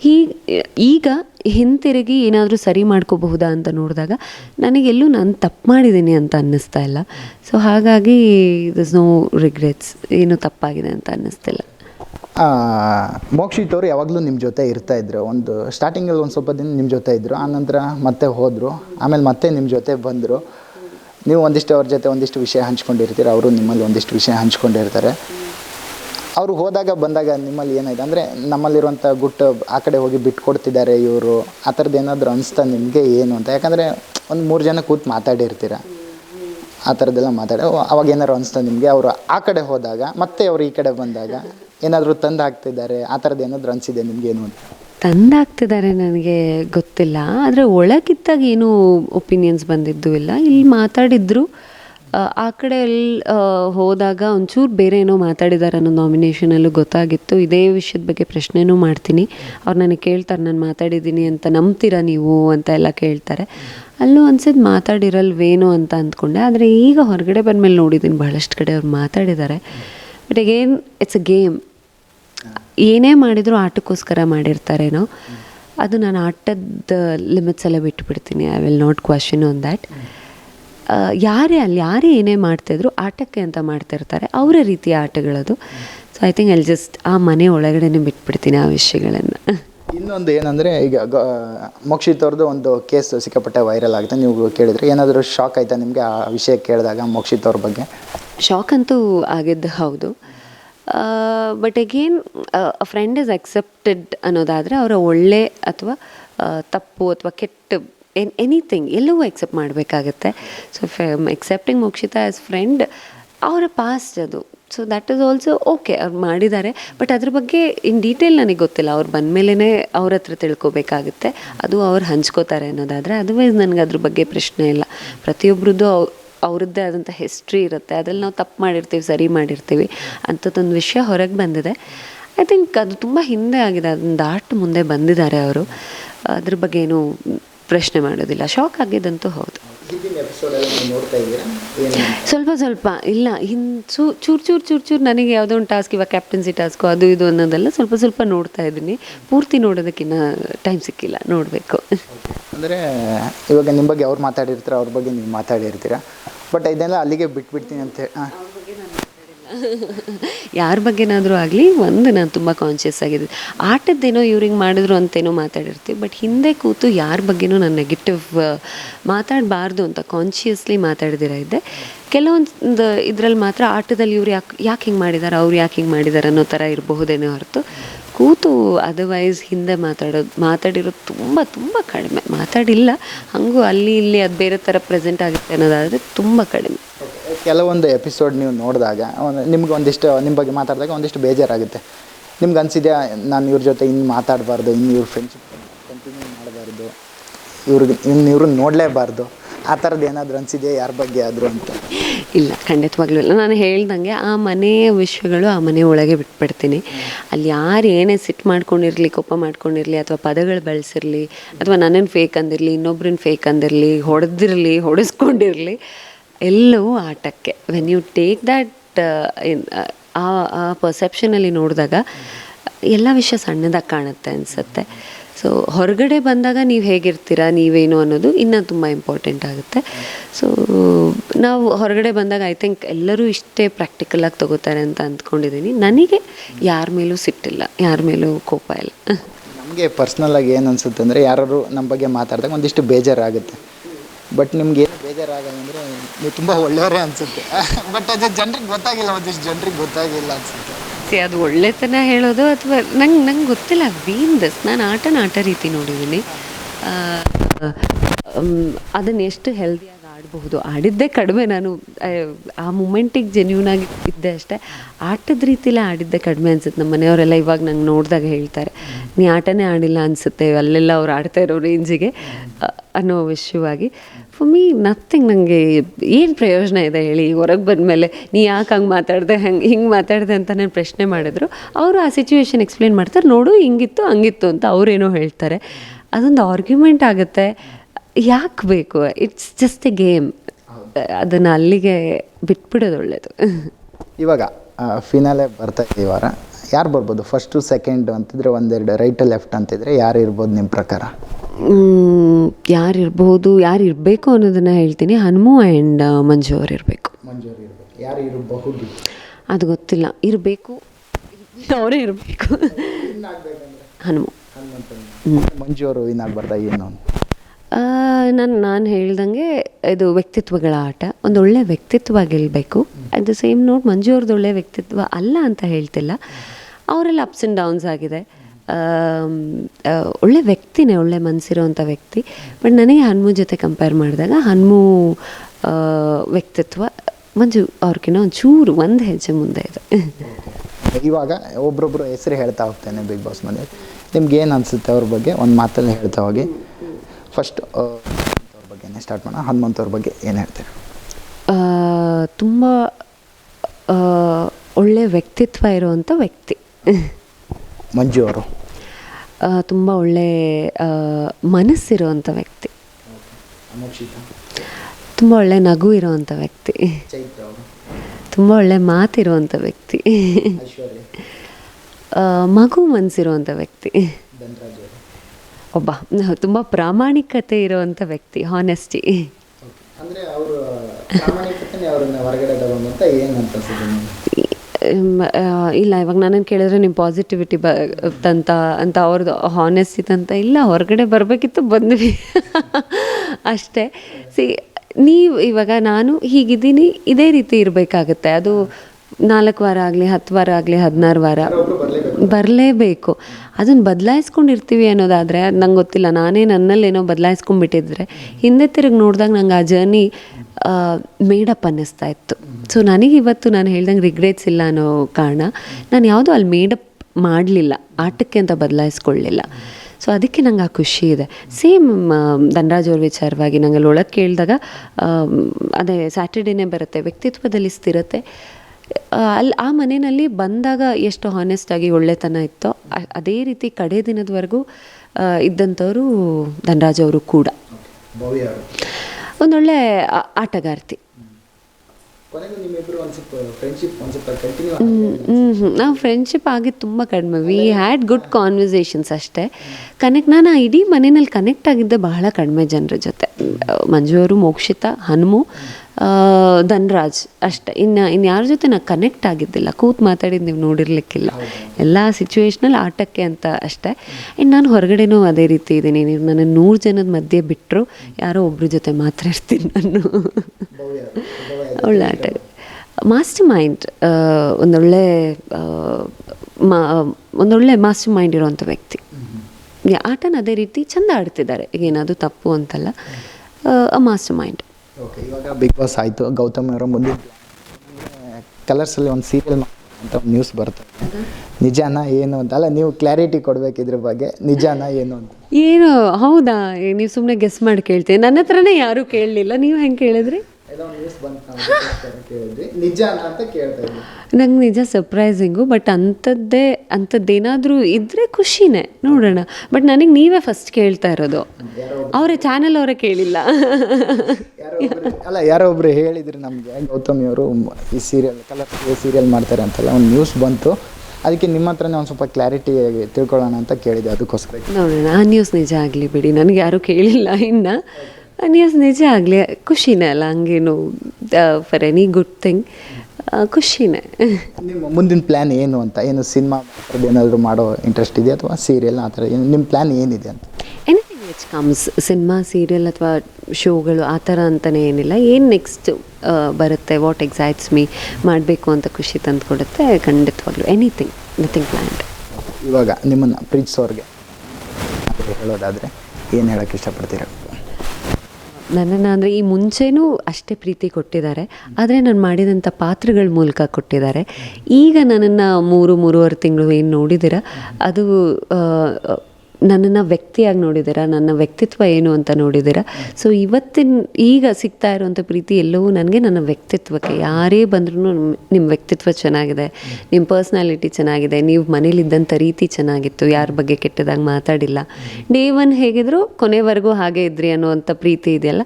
ಹೀಗೆ ಈಗ ಹಿಂತಿರುಗಿ ಏನಾದರೂ ಸರಿ ಮಾಡ್ಕೋಬಹುದಾ ಅಂತ ನೋಡಿದಾಗ ನನಗೆಲ್ಲೂ ನಾನು ತಪ್ಪು ಮಾಡಿದ್ದೀನಿ ಅಂತ ಅನ್ನಿಸ್ತಾ ಇಲ್ಲ. ಸೊ ಹಾಗಾಗಿ ದಿಸ್ ನೋ ರಿಗ್ರೆಟ್ಸ್ ಏನು ತಪ್ಪಾಗಿದೆ ಅಂತ ಅನ್ನಿಸ್ತಿಲ್ಲ ಮೋಕ್ಷಿತ್ ಅವರು ಯಾವಾಗಲೂ ನಿಮ್ಮ ಜೊತೆ ಇರ್ತಾ ಇದ್ರು. ಒಂದು ಸ್ಟಾರ್ಟಿಂಗಲ್ಲಿ ಒಂದು ಸ್ವಲ್ಪ ದಿನ ನಿಮ್ಮ ಜೊತೆ ಇದ್ದರು ಆನಂತರ ಮತ್ತೆ ಹೋದರು. ಆಮೇಲೆ ಮತ್ತೆ ನಿಮ್ಮ ಜೊತೆ ಬಂದರು. ನೀವು ಒಂದಿಷ್ಟು ಅವ್ರ ಜೊತೆ ಒಂದಿಷ್ಟು ವಿಷಯ ಹಂಚ್ಕೊಂಡಿರ್ತೀರ. ಅವರು ನಿಮ್ಮಲ್ಲಿ ಒಂದಿಷ್ಟು ವಿಷಯ ಹಂಚ್ಕೊಂಡಿರ್ತಾರೆ. ಅವರು ಹೋದಾಗ, ಬಂದಾಗ ನಿಮ್ಮಲ್ಲಿ ಏನಾಯ್ತು ಅಂದರೆ ನಮ್ಮಲ್ಲಿರುವಂಥ ಗುಟ್ಟು ಆ ಕಡೆ ಹೋಗಿ ಬಿಟ್ಕೊಡ್ತಿದ್ದಾರೆ ಇವರು. ಆ ಥರದ್ದು ಏನಾದರೂ ಅನಿಸ್ತಾ ನಿಮಗೆ ಏನು ಅಂತ? ಯಾಕಂದರೆ ಒಂದು ಮೂರು ಜನ ಕೂತು ಮಾತಾಡಿರ್ತೀರ? ಆ ಥರದ್ದೆಲ್ಲ ಮಾತಾಡಿ ಅವಾಗ ಏನಾದ್ರು ಅನಿಸ್ತಾ ನಿಮಗೆ? ಅವರು ಆ ಕಡೆ ಹೋದಾಗ, ಮತ್ತೆ ಅವರು ಈ ಕಡೆ ಬಂದಾಗ ಏನಾದರೂ ತಂದು ಹಾಕ್ತಿದ್ದಾರೆ? ಆ ಥರದ್ದು ಏನಾದರೂ ಅನಿಸಿದೆ ನಿಮ್ಗೆ ಏನು ಅಂತ? ತಂದಾಗ್ತಿದ್ದಾರೆ ನನಗೆ ಗೊತ್ತಿಲ್ಲ. ಆದರೆ ಒಳಗಿದ್ದಾಗ ಏನೂ ಒಪಿನಿಯನ್ಸ್ ಬಂದಿದ್ದು ಇಲ್ಲ. ಇಲ್ಲಿ ಮಾತಾಡಿದ್ರು. ಆ, ಕಡೆ ಅಲ್ಲಿ ಹೋದಾಗ ಒಂಚೂರು ಬೇರೆ ಏನೋ ಮಾತಾಡಿದ್ದಾರೆ ಅನ್ನೋ ನಾಮಿನೇಷನಲ್ಲೂ ಗೊತ್ತಾಗಿತ್ತು. ಇದೇ ವಿಷಯದ ಬಗ್ಗೆ ಪ್ರಶ್ನೆನೂ ಮಾಡ್ತೀನಿ. ಅವ್ರು ನನಗೆ ಕೇಳ್ತಾರೆ ನಾನು ಮಾತಾಡಿದ್ದೀನಿ ಅಂತ ನಂಬ್ತೀರಾ ನೀವು? ಅಂತ ಎಲ್ಲ ಕೇಳ್ತಾರೆ. ಅಲ್ಲೂ ಅನ್ಸಿದ್ದು ಮಾತಾಡಿರಲ್ವೇನೋ ಅಂತ ಅಂದ್ಕೊಂಡೆ. ಆದರೆ ಈಗ ಹೊರಗಡೆ ಬಂದಮೇಲೆ ನೋಡಿದ್ದೀನಿ ಬಹಳಷ್ಟು ಕಡೆ ಅವ್ರು ಮಾತಾಡಿದ್ದಾರೆ but again it's a game ಏನೇ ಮಾಡಿದರೂ ಆಟಕ್ಕೋಸ್ಕರ ಮಾಡಿರ್ತಾರೇನೋ ಅದು ನಾನು ಆಟದ ಲಿಮಿಟ್ಸ್ ಎಲ್ಲ ಬಿಟ್ಬಿಡ್ತೀನಿ. I will not question on that ಯಾರೇ ಅಲ್ಲಿ ಯಾರೇ ಏನೇ ಮಾಡ್ತಾಯಿದ್ರು ಆಟಕ್ಕೆ ಅಂತ ಮಾಡ್ತಿರ್ತಾರೆ ಅವರ ರೀತಿಯ ಆಟಗಳದು. ಸೊ ಐ ಥಿಂಕ್ ಅಲ್ಲಿ ಜಸ್ಟ್ ಆ ಮನೆ ಒಳಗಡೆನೆ ಬಿಟ್ಬಿಡ್ತೀನಿ ಆ ವಿಷಯಗಳನ್ನು. ಇನ್ನೊಂದು ಏನಂದರೆ ಈಗ ಮೋಕ್ಷಿತ್ ಅವ್ರದ್ದು ಒಂದು ಕೇಸ್ ಸಿಕ್ಕಾಪಟ್ಟೆ ವೈರಲ್ ಆಗುತ್ತೆ. ನೀವು ಕೇಳಿದ್ರೆ ಏನಾದರೂ ಶಾಕ್ ಆಯ್ತಾ ನಿಮಗೆ ಆ ವಿಷಯ ಕೇಳಿದಾಗ ಮೋಕ್ಷಿತ್ ಅವ್ರ ಬಗ್ಗೆ? ಶಾಕ್ ಅಂತೂ ಆಗಿದ್ದು ಹೌದು. But again friend is accepted ಅನ್ನೋದಾದರೆ ಅವರ ಒಳ್ಳೆ ಅಥವಾ ತಪ್ಪು ಅಥವಾ ಕೆಟ್ಟ ಎನ್ ಎನಿಥಿಂಗ್ ಎಲ್ಲವೂ ಎಕ್ಸೆಪ್ಟ್ ಮಾಡಬೇಕಾಗತ್ತೆ. So accepting Mokshitha as friend ಅವರ ಪಾಸ್ಟ್ ಅದು. So that is also okay ಅವ್ರು ಮಾಡಿದ್ದಾರೆ. ಬಟ್ ಅದ್ರ ಬಗ್ಗೆ ಇನ್ ಡೀಟೇಲ್ ನನಗೆ ಗೊತ್ತಿಲ್ಲ. ಅವ್ರು ಬಂದಮೇಲೆ ಅವ್ರ ಹತ್ರ ತಿಳ್ಕೊಬೇಕಾಗುತ್ತೆ. ಅದು ಅವ್ರು ಹಂಚ್ಕೋತಾರೆ ಅನ್ನೋದಾದರೆ ಅದರ್ವೈಸ್ ನನಗೆ ಅದ್ರ ಬಗ್ಗೆ ಪ್ರಶ್ನೆ ಇಲ್ಲ. ಪ್ರತಿಯೊಬ್ಬರದ್ದು ಅವ್ರದ್ದೇ ಆದಂಥ ಹಿಸ್ಟ್ರಿ ಇರುತ್ತೆ. ಅದ್ರಲ್ಲಿ ನಾವು ತಪ್ಪು ಮಾಡಿರ್ತೀವಿ, ಸರಿ ಮಾಡಿರ್ತೀವಿ ಅಂಥದ್ದೊಂದು ವಿಷಯ ಹೊರಗೆ ಬಂದಿದೆ. ಐ ಥಿಂಕ್ ಅದು ತುಂಬ ಹಿಂದೆ ಆಗಿದೆ. ಅದನ್ನ ದಾಟು ಮುಂದೆ ಬಂದಿದ್ದಾರೆ ಅವರು. ಅದ್ರ ಬಗ್ಗೆ ಏನು ಪ್ರಶ್ನೆ ಮಾಡೋದಿಲ್ಲ. ಶಾಕ್ ಆಗಿದ್ದಂತೂ ಹೌದು. ಸ್ವಲ್ಪ ಸ್ವಲ್ಪ. ಇಲ್ಲ ಹಿನ್ ಚೂ ಚೂರು ಚೂರು ಚೂರು ಚೂರು ನನಗೆ ಯಾವುದೋ ಒಂದು ಟಾಸ್ಕ್ ಇವಾಗ ಕ್ಯಾಪ್ಟನ್ಸಿ ಟಾಸ್ಕ್ ಅದು ಇದು ಅನ್ನೋದೆಲ್ಲ ಸ್ವಲ್ಪ ಸ್ವಲ್ಪ ನೋಡ್ತಾ ಇದ್ದೀನಿ. ಪೂರ್ತಿ ನೋಡೋದಕ್ಕಿನ್ನ ಟೈಮ್ ಸಿಕ್ಕಿಲ್ಲ. ನೋಡಬೇಕು. ಅಂದರೆ ಇವಾಗ ನಿಮ್ಮ ಬಗ್ಗೆ ಅವ್ರು ಮಾತಾಡಿರ್ತಾರೆ ಅವ್ರ ಬಗ್ಗೆ ನೀವು ಮಾತಾಡಿರ್ತೀರಾ? ಬಟ್ ಇದೆಲ್ಲ ಅಲ್ಲಿಗೆ ಬಿಟ್ಬಿಡ್ತೀನಿ ಅಂತ [laughs] ಯಾರ ಬಗ್ಗೆನಾದರೂ ಆಗಲಿ, ಒಂದು ನಾನು ತುಂಬ ಕಾನ್ಷಿಯಸ್ ಆಗಿದ್ದೆ. ಆಟದ್ದೇನೋ ಇವ್ರಿಗೆ ಮಾಡಿದ್ರು ಅಂತೇನೋ ಮಾತಾಡಿರ್ತೀವಿ ಬಟ್ ಹಿಂದೆ ಕೂತು ಯಾರ ಬಗ್ಗೆನೂ ನಾನು ನೆಗೆಟಿವ್ ಮಾತಾಡಬಾರ್ದು ಅಂತ ಕಾನ್ಷಿಯಸ್ಲಿ ಮಾತಾಡ್ದಿರ ಇದ್ದೆ. ಕೆಲವೊಂದು ಇದರಲ್ಲಿ ಮಾತ್ರ ಆಟದಲ್ಲಿ ಇವ್ರು ಯಾಕೆ ಯಾಕೆ ಹಿಂಗೆ ಮಾಡಿದ್ದಾರೆ ಅವ್ರು ಯಾಕೆ ಹಿಂಗೆ ಮಾಡಿದ್ದಾರೆ ಅನ್ನೋ ಥರ ಇರಬಹುದೇನೋ ಹೊರತು, ಕೂತು ಅದರ್ವೈಸ್ ಹಿಂದೆ ಮಾತಾಡೋದು ಮಾತಾಡಿರೋದು ತುಂಬ ತುಂಬ ಕಡಿಮೆ. ಮಾತಾಡಿಲ್ಲ, ಹಾಗೂ ಅಲ್ಲಿ ಇಲ್ಲಿ ಅದು ಬೇರೆ ಥರ ಪ್ರೆಸೆಂಟ್ ಆಗುತ್ತೆ ಅನ್ನೋದಾದರೆ ತುಂಬ ಕಡಿಮೆ. ಕೆಲವೊಂದು ಎಪಿಸೋಡ್ ನೀವು ನೋಡಿದಾಗ ನಿಮ್ಗೆ ಒಂದಿಷ್ಟು, ನಿಮ್ಮ ಬಗ್ಗೆ ಮಾತಾಡಿದಾಗ ಒಂದಿಷ್ಟು ಬೇಜಾರಾಗುತ್ತೆ. ನಿಮ್ಗೆ ಅನಿಸಿದ್ಯಾ, ನಾನು ಇವ್ರ ಜೊತೆ ಇನ್ನು ಮಾತಾಡಬಾರ್ದು, ಇನ್ನು ಇವ್ರ ಫ್ರೆಂಡ್ಶಿಪ್ ಕಂಟಿನ್ಯೂ ಮಾಡಬಾರ್ದು, ಇವ್ರಿಗೆ, ಇನ್ನು ಇವ್ರನ್ನ ನೋಡಲೇಬಾರ್ದು, ಆ ಥರದ್ದು ಏನಾದರೂ ಅನಿಸಿದೆಯಾ, ಯಾರ ಬಗ್ಗೆ ಆದರೂ ಅಂತ? ಇಲ್ಲ, ಖಂಡಿತವಾಗ್ಲೂ ಇಲ್ಲ. ನಾನು ಹೇಳ್ದಂಗೆ ಆ ಮನೆಯ ವಿಷಯಗಳು ಆ ಮನೆ ಒಳಗೆ ಬಿಟ್ಬಿಡ್ತೀನಿ. ಅಲ್ಲಿ ಯಾರು ಏನೇ ಸಿಟ್ಟು ಮಾಡ್ಕೊಂಡಿರಲಿ ಕೊಪ್ಪ ಮಾಡ್ಕೊಂಡಿರಲಿ, ಅಥವಾ ಪದಗಳು ಬಳಸಿರಲಿ, ಅಥವಾ ನನ್ನನ್ನು ಫೇಕ್ ಅಂದಿರಲಿ, ಇನ್ನೊಬ್ರನ್ನ ಫೇಕ್ ಅಂದಿರಲಿ, ಹೊಡೆದಿರಲಿ, ಹೊಡೆಸ್ಕೊಂಡಿರಲಿ ಎಲ್ಲವೂ ಆಟಕ್ಕೆ. ವೆನ್ ಯು ಟೇಕ್ ದ್ಯಾಟ್ ಆ ಆ ಪರ್ಸೆಪ್ಷನಲ್ಲಿ ನೋಡಿದಾಗ, ಎಲ್ಲ ವಿಷಯ ಸಣ್ಣದಾಗಿ ಕಾಣುತ್ತೆ ಅನಿಸುತ್ತೆ. ಸೊ ಹೊರಗಡೆ ಬಂದಾಗ ನೀವು ಹೇಗಿರ್ತೀರಾ, ನೀವೇನು ಅನ್ನೋದು ಇನ್ನೂ ತುಂಬ ಇಂಪಾರ್ಟೆಂಟ್ ಆಗುತ್ತೆ. ಸೊ ನಾವು ಹೊರಗಡೆ ಬಂದಾಗ ಐ ಥಿಂಕ್ ಎಲ್ಲರೂ ಇಷ್ಟೇ ಪ್ರಾಕ್ಟಿಕಲಾಗಿ ತಗೋತಾರೆ ಅಂತ ಅಂದ್ಕೊಂಡಿದ್ದೀನಿ. ನನಗೆ ಯಾರ ಮೇಲೂ ಸಿಟ್ಟಿಲ್ಲ, ಯಾರ ಮೇಲೂ ಕೋಪ ಇಲ್ಲ. ನಮಗೆ ಪರ್ಸ್ನಲಾಗಿ ಏನು ಅನಿಸುತ್ತೆ ಅಂದರೆ ಯಾರು ನಮ್ಮ ಬಗ್ಗೆ ಮಾತಾಡಿದಾಗ ಒಂದಿಷ್ಟು ಬೇಜಾರಾಗುತ್ತೆ. ಬಟ್ ನಿಮ್ಗೆ ಏನು ಬೇಜಾರಾಗಲ್ಲ ಅಂದರೆ ನೀವು ತುಂಬ ಒಳ್ಳೆಯವರೇ ಅನಿಸುತ್ತೆ. ಬಟ್ [laughs] ಅದು ಜನರಿಗೆ ಗೊತ್ತಾಗಿಲ್ಲ, ಒಂದಿಷ್ಟು ಜನರಿಗೆ ಗೊತ್ತಾಗಿಲ್ಲ ಅನಿಸುತ್ತೆ. ಅದು ಒಳ್ಳೆತನ ಹೇಳೋದು ಅಥವಾ ನಂಗೆ ನಂಗೆ ಗೊತ್ತಿಲ್ಲ. ಬೀನ್ ದಿಸ್ ನಾನು ಆಟನ ಆಟ ರೀತಿ ನೋಡಿದ್ದೀನಿ. ಅದನ್ನು ಎಷ್ಟು ಹೆಲ್ದಿಯಾಗಿ ಆಡಬಹುದು. ಆಡಿದ್ದೇ ಕಡಿಮೆ ನಾನು, ಆ ಮೂಮೆಂಟಿಗೆ ಜೆನ್ಯೂನ್ ಆಗಿ ಇದ್ದೆ ಅಷ್ಟೇ. ಆಟದ ರೀತಿಲೇ ಆಡಿದ್ದೆ ಕಡಿಮೆ ಅನ್ಸುತ್ತೆ. ನಮ್ಮ ಮನೆಯವರೆಲ್ಲ ಇವಾಗ ನಂಗೆ ನೋಡಿದಾಗ ಹೇಳ್ತಾರೆ, ನೀ ಆಟನೇ ಆಡಿಲ್ಲ ಅನಿಸುತ್ತೆ. ಅಲ್ಲೆಲ್ಲ ಅವ್ರು ಆಡ್ತಾ ಇರೋ ರೇಂಜಿಗೆ ಅನ್ನೋ ವಿಷಯವಾಗಿ ಫಾರ್ ಮೀ ನಥಿಂಗ್ ನನಗೆ ಏನು ಪ್ರಯೋಜನ ಇದೆ ಹೇಳಿ ಹೊರಗೆ ಬಂದಮೇಲೆ. ನೀ ಯಾಕೆ ಹಂಗೆ ಮಾತಾಡಿದೆ, ಹಂಗೆ ಹಿಂಗೆ ಮಾತಾಡಿದೆ ಅಂತ ನಾನು ಪ್ರಶ್ನೆ ಮಾಡಿದ್ರು. ಅವರು ಆ ಸಿಚುವೇಶನ್ ಎಕ್ಸ್ಪ್ಲೇನ್ ಮಾಡ್ತಾರೆ. ನೋಡು ಹಿಂಗಿತ್ತು, ಹಂಗಿತ್ತು ಅಂತ ಅವರೇನೋ ಹೇಳ್ತಾರೆ. ಅದೊಂದು ಆರ್ಗ್ಯುಮೆಂಟ್ ಆಗುತ್ತೆ. ಯಾಕೆ ಬೇಕು? ಇಟ್ಸ್ ಜಸ್ಟ್ ಎ ಗೇಮ್ ಅದನ್ನು ಅಲ್ಲಿಗೆ ಬಿಟ್ಬಿಡೋದು ಒಳ್ಳೆಯದು ಇವಾಗ ಫಿನಾಲೆ ಬರ್ತಾ ಈ ವಾರ. ಯಾರು ಬರ್ಬೋದು? ಫಸ್ಟು ಸೆಕೆಂಡ್ ಅಂತಿದ್ರೆ ಒಂದೆರಡು ರೈಟ್ ಲೆಫ್ಟ್ ಅಂತಿದ್ರೆ ಯಾರು ಇರ್ಬೋದು ನಿಮ್ಮ ಪ್ರಕಾರ? ಯಾರು ಇರ್ಬೋದು ಯಾರು ಇರಬೇಕು ಅನ್ನೋದನ್ನು ಹೇಳ್ತೀನಿ. ಹನುಮು ಆ್ಯಂಡ್ ಮಂಜು ಅವ್ರು ಇರಬೇಕು. ಇರ್ಬೇಕು. ಯಾರು ಇರಬಹುದು? ಅದು ಗೊತ್ತಿಲ್ಲ. ಇರಬೇಕು. ಅವರೇ ಇರಬೇಕು. ಹನುಮು. ಮಂಜು ಅವರು ಇನ್ನಾಗಬಾರ್ದ ಏನು? ನಾನು ನಾನು ಹೇಳ್ದಂಗೆ ಇದು ವ್ಯಕ್ತಿತ್ವಗಳ ಆಟ. ಒಂದು ಒಳ್ಳೆ ವ್ಯಕ್ತಿತ್ವ ಗೆಲ್ಲಬೇಕು at the same note Manju ಅವ್ರದ್ದು ಒಳ್ಳೆಯ ವ್ಯಕ್ತಿತ್ವ ಅಲ್ಲ ಅಂತ ಹೇಳ್ತಿಲ್ಲ ಅವರೆಲ್ಲ ಅಪ್ಸ್ ಆ್ಯಂಡ್ ಡೌನ್ಸ್ ಆಗಿದೆ ಒಳ್ಳೆ ವ್ಯಕ್ತಿನೇ ಒಳ್ಳೆ ಮನಸ್ಸಿರೋವಂಥ ವ್ಯಕ್ತಿ ಬಟ್ ನನಗೆ ಹನ್ಮು ಜೊತೆ ಕಂಪೇರ್ ಮಾಡಿದಾಗ ಹನುಮು ವ್ಯಕ್ತಿತ್ವ ಮಂಜು ಅವ್ರಿಗಿನ್ನ ಒಂದು ಚೂರು ಒಂದು ಹೆಜ್ಜೆ ಮುಂದೆ ಇದೆ ಇವಾಗ ಒಬ್ಬರೊಬ್ಬರು ಹೆಸರು ಹೇಳ್ತಾ ಹೋಗ್ತೇನೆ ಬಿಗ್ ಬಾಸ್ ಮನೆ ನಿಮ್ಗೆ ಏನು ಅನಿಸುತ್ತೆ ಅವ್ರ ಬಗ್ಗೆ ಒಂದು ಮಾತಲ್ಲಿ ಹೇಳ್ತಾ ಹೋಗಿ ಫಸ್ಟ್ ಅವ್ರ ಬಗ್ಗೆನೇ ಸ್ಟಾರ್ಟ್ ಮಾಡೋಣ ಹನುಮಂತವ್ರ ಅವ್ರ ಬಗ್ಗೆ ಏನು ಹೇಳ್ತೀರಿ ತುಂಬ ಒಳ್ಳೆಯ ವ್ಯಕ್ತಿತ್ವ ಇರುವಂಥ ವ್ಯಕ್ತಿ. ಮಂಜು ಅವರು. ತುಂಬ ಒಳ್ಳೆ ಮನಸ್ಸಿರುವಂಥ ವ್ಯಕ್ತಿ. ತುಂಬ ಒಳ್ಳೆ ನಗು ಇರುವಂಥ ವ್ಯಕ್ತಿ. ತುಂಬ ಒಳ್ಳೆ ಮಾತಿರುವಂಥ ವ್ಯಕ್ತಿ. ಮಗು ಮನಸ್ಸಿರುವಂಥ ವ್ಯಕ್ತಿ. ಒಬ್ಬ ತುಂಬ ಪ್ರಾಮಾಣಿಕತೆ ಇರುವಂಥ ವ್ಯಕ್ತಿ ಹಾನೆಸ್ಟಿ ಇಲ್ಲ, ಇವಾಗ ನನ್ನನ್ನು ಕೇಳಿದ್ರೆ ನಿಮ್ಮ ಪಾಸಿಟಿವಿಟಿ ಬ, ತಂತ, ಅಂತ ಅವ್ರದ್ದು ಹಾನೆಸ್ಟಿ ತಂತ, ಇಲ್ಲ, ಹೊರಗಡೆ ಬರಬೇಕಿತ್ತು, ಬಂದ್ವಿ. ಅಷ್ಟೇ. ಸಿ ನೀವು, ಇವಾಗ ನಾನು ಹೀಗಿದ್ದೀನಿ, ಇದೇ ರೀತಿ ಇರಬೇಕಾಗತ್ತೆ. ಅದು ನಾಲ್ಕು ವಾರ ಆಗಲಿ, ಹತ್ತು ವಾರ ಆಗಲಿ, ಹದಿನಾರು ವಾರ ಬರಲೇಬೇಕು. ಅದನ್ನು ಬದಲಾಯಿಸ್ಕೊಂಡಿರ್ತೀವಿ ಅನ್ನೋದಾದರೆ ಅದು ನಂಗೆ ಗೊತ್ತಿಲ್ಲ. ನಾನೇ ನನ್ನಲ್ಲೇನೋ ಬದಲಾಯಿಸ್ಕೊಂಡ್ಬಿಟ್ಟಿದ್ರೆ ಹಿಂದೆ ತಿರುಗಿ ನೋಡಿದಾಗ ನಂಗೆ ಆ ಜರ್ನಿ ಮೇಡಪ್ ಅನ್ನಿಸ್ತಾ ಇತ್ತು. ಸೊ ನನಗೆ ಇವತ್ತು ನಾನು ಹೇಳ್ದಂಗೆ ರಿಗ್ರೆಟ್ಸ್ ಇಲ್ಲ ಅನ್ನೋ ಕಾರಣ ನಾನು ಯಾವುದೂ ಅಲ್ಲಿ ಮೇಡಪ್ ಮಾಡಲಿಲ್ಲ. ಆಟಕ್ಕೆ ಅಂತ ಬದಲಾಯಿಸ್ಕೊಳ್ಳಿಲ್ಲ. ಸೊ ಅದಕ್ಕೆ ನಂಗೆ ಆ ಖುಷಿ ಇದೆ. ಸೇಮ್ ಧನರಾಜ್ ಅವ್ರ ವಿಚಾರವಾಗಿ ನಂಗೆ ಅಲ್ಲಿ ಒಳಗೆ ಕೇಳಿದಾಗ ಅದೇ ಸ್ಯಾಟರ್ಡೇನೇ ಬರುತ್ತೆ. ವ್ಯಕ್ತಿತ್ವದಲ್ಲಿ ಸ್ಥಿರತೆ ಅಲ್ಲಿ ಆ ಮನೆಯಲ್ಲಿ ಬಂದಾಗ ಎಷ್ಟು ಹಾನೆಸ್ಟಾಗಿ ಒಳ್ಳೆತನ ಇತ್ತೋ ಅದೇ ರೀತಿ ಕಡೆ ದಿನದವರೆಗೂ ಇದ್ದಂಥವರು ಧನರಾಜ್ ಅವರು ಕೂಡ. ಒಂದೊಳ್ಳೆ ಆಟಗಾರ್ತಿ. ನಾವು ಫ್ರೆಂಡ್ಶಿಪ್ ಆಗಿದ್ದು ತುಂಬ ಕಡಿಮೆ. ವಿ ಹ್ಯಾಡ್ ಗುಡ್ ಕಾನ್ವರ್ಸೇಷನ್ಸ್ ಅಷ್ಟೇ. ಕನೆಕ್ಟ್ ನಾನು ಇಡೀ ಮನೆಯಲ್ಲಿ ಕನೆಕ್ಟ್ ಆಗಿದ್ದೆ ಬಹಳ ಕಡಿಮೆ ಜನರ ಜೊತೆ. ಮಂಜು ಅವರು ಮೋಕ್ಷಿತ ಹನುಮು ಧನ್ರಾಜ್ ಅಷ್ಟೇ. ಇನ್ನು ಇನ್ನು ಯಾರ ಜೊತೆ ನಾ ಕನೆಕ್ಟ್ ಆಗಿದ್ದಿಲ್ಲ, ಕೂತ್ ಮಾತಾಡಿದ್ದು ನೀವು ನೋಡಿರ್ಲಿಕ್ಕಿಲ್ಲ. ಎಲ್ಲ ಸಿಚುವೇಶ್ನಲ್ಲಿ ಆಟಕ್ಕೆ ಅಂತ ಅಷ್ಟೇ. ಇನ್ನು ನಾನು ಹೊರಗಡೆನೂ ಅದೇ ರೀತಿ ಇದ್ದೀನಿ ನೀವು ನನ್ನ ನೂರು ಜನದ ಮಧ್ಯೆ ಬಿಟ್ಟರು ಯಾರೋ ಒಬ್ರ ಜೊತೆ ಮಾತಾಡ್ತೀನಿ ನಾನು. ಒಳ್ಳೆ ಆಟ. ಮಾಸ್ಟ್ ಮೈಂಡ್ ಒಂದೊಳ್ಳೆ ಮಾ, ಒಂದೊಳ್ಳೆ ಮಾಸ್ಟ್ ಮೈಂಡ್ ಇರೋವಂಥ ವ್ಯಕ್ತಿ ಆಟನ ಅದೇ ರೀತಿ ಚಂದ ಆಡ್ತಿದ್ದಾರೆ. ಈಗ ಏನಾದರೂ ತಪ್ಪು ಅಂತಲ್ಲ ಅ ಮಾಸ್ಟರ್ ಮೈಂಡ್ ಓಕೆ ಇವಾಗ ಬಿಗ್ ಬಾಸ್ ಆಯಿತು. ಗೌತಮ್ ಅವರ ಮುಂದಿನ ಕಲರ್ಸಲ್ಲಿ ಒಂದು ಸೀರಿಯಲ್ ಅಂತ ಒಂದು ನ್ಯೂಸ್ ಬರ್ತದೆ. ನಿಜಾನ ಏನು ಅಂತ? ಅಲ್ಲ, ನೀವು ಕ್ಲಾರಿಟಿ ಕೊಡ್ಬೇಕು ಇದ್ರ ಬಗ್ಗೆ. ನಿಜಾನ ಏನು ಅಂತ? ಏನು, ಹೌದಾ? ನೀವು ಸುಮ್ಮನೆ ಗೆಸ್ ಮಾಡಿ ಕೇಳ್ತೀವಿ ನನ್ನ ಹತ್ರನೇ ಯಾರೂ ಕೇಳಲಿಲ್ಲ. ನೀವು ಹೆಂಗೆ ಕೇಳಿದ್ರಿ? ನಂಗೆ [laughs] ನಿಜ ಸರ್ಪ್ರೈಸಿಂಗು ಬಟ್ ಅಂಥದ್ದೇ ಅಂಥದ್ದೇನಾದರೂ ಇದ್ದರೆ ಖುಷಿನೇ ನೋಡೋಣ. ಬಟ್ ನನಗೆ ನೀವೇ ಫಸ್ಟ್ ಕೇಳ್ತಾ ಇರೋದು. ಅವರೇ ಚಾನಲ್ ಅವರೇ ಕೇಳಿಲ್ಲ. ಅಲ್ಲ ಯಾರೋ ಒಬ್ರು ಹೇಳಿದ್ರು ನಮಗೆ ಗೌತಮಿ ಅವರು ಈ ಸೀರಿಯಲ್ ಕಲರ್ ಸೀರಿಯಲ್ ಮಾಡ್ತಾರೆ ಅಂತಲ್ಲ ಒಂದು ನ್ಯೂಸ್ ಬಂತು. ಅದಕ್ಕೆ ನಿಮ್ಮ ಹತ್ರನೇ ಒಂದು ಸ್ವಲ್ಪ ಕ್ಲಾರಿಟಿ ತಿಳ್ಕೊಳ್ಳೋಣ ಅಂತ ಕೇಳಿದೆ ಅದಕ್ಕೋಸ್ಕರ. ನೋಡೋಣ ಆ ನ್ಯೂಸ್ ನಿಜ ಆಗಲಿ ಬಿಡಿ ನನಗೆ ಯಾರೂ ಕೇಳಿಲ್ಲ ಇನ್ನು. ನ್ಯೂಸ್ ನಿಜ ಆಗಲಿ ಖುಷಿನೇ ಅಲ್ಲ ಹಂಗೇನು ಫಾರ್ ಎನಿ ಗುಡ್ ಥಿಂಗ್ ಖುಷಿನೇ. ನಿಮ್ಮ ಮುಂದಿನ ಪ್ಲ್ಯಾನ್ ಏನು ಅಂತ ಏನು ಸಿನಿಮಾ ಏನಾದರೂ ಮಾಡೋ ಇಂಟ್ರೆಸ್ಟ್ ಇದೆಯಾ ಅಥವಾ ಸೀರಿಯಲ್ ಆ ಥರ ಏನು ನಿಮ್ಮ ಪ್ಲ್ಯಾನ್ ಏನಿದೆ ಅಂತ? Anything which comes cinema serial ಅಥವಾ ಶೋಗಳು ಆ ಥರ ಅಂತಲೇ ಏನಿಲ್ಲ. ಏನು ನೆಕ್ಸ್ಟ್ ಬರುತ್ತೆ ವಾಟ್ ಎಕ್ಸೈಟ್ಸ್ ಮೀ ಮಾಡಬೇಕು ಅಂತ ಖುಷಿ ತಂದು ಕೊಡುತ್ತೆ ಖಂಡಿತವಾಗ್ಲೂ ಎನಿಥಿಂಗ್ ನಥಿಂಗ್ ಪ್ಲ್ಯಾಂಡ್ ಇವಾಗ ನಿಮ್ಮನ್ನು ಪ್ರೀತಿಸೋರಿಗೆ ಹೇಳೋದಾದರೆ ಏನು ಹೇಳೋಕ್ಕೆ ಇಷ್ಟಪಡ್ತೀರಾ? ನನ್ನನ್ನು ಅಂದರೆ ಈ ಮುಂಚೆನೂ ಅಷ್ಟೇ ಪ್ರೀತಿ ಕೊಟ್ಟಿದ್ದಾರೆ. ಆದರೆ ನಾನು ಮಾಡಿದಂಥ ಪಾತ್ರಗಳ ಮೂಲಕ ಕೊಟ್ಟಿದ್ದಾರೆ. ಈಗ ನನ್ನನ್ನು ಮೂರು, ಮೂರುವರೆ ತಿಂಗಳು ಏನು ನೋಡಿದ್ದೀರ ಅದು ನನ್ನನ್ನು ವ್ಯಕ್ತಿಯಾಗಿ ನೋಡಿದ್ದೀರಾ? ನನ್ನ ವ್ಯಕ್ತಿತ್ವ ಏನು ಅಂತ ನೋಡಿದ್ದೀರಾ? ಸೊ ಇವತ್ತಿನ ಈಗ ಸಿಗ್ತಾ ಇರುವಂಥ ಪ್ರೀತಿ ಎಲ್ಲವೂ ನನಗೆ ನನ್ನ ವ್ಯಕ್ತಿತ್ವಕ್ಕೆ. ಯಾರೇ ಬಂದ್ರೂ ನಿಮ್ಮ ವ್ಯಕ್ತಿತ್ವ ಚೆನ್ನಾಗಿದೆ. ನಿಮ್ಮ ಪರ್ಸ್ನಾಲಿಟಿ ಚೆನ್ನಾಗಿದೆ. ನೀವು ಮನೇಲಿದ್ದಂಥ ರೀತಿ ಚೆನ್ನಾಗಿತ್ತು. ಯಾರ ಬಗ್ಗೆ ಕೆಟ್ಟದಾಗಿ ಮಾತಾಡಿಲ್ಲ. ಡೇ ಒನ್ ಹೇಗಿದ್ರು ಕೊನೆವರೆಗೂ ಹಾಗೆ ಇದ್ರಿ ಅನ್ನುವಂಥ ಪ್ರೀತಿ ಇದೆಯಲ್ಲ?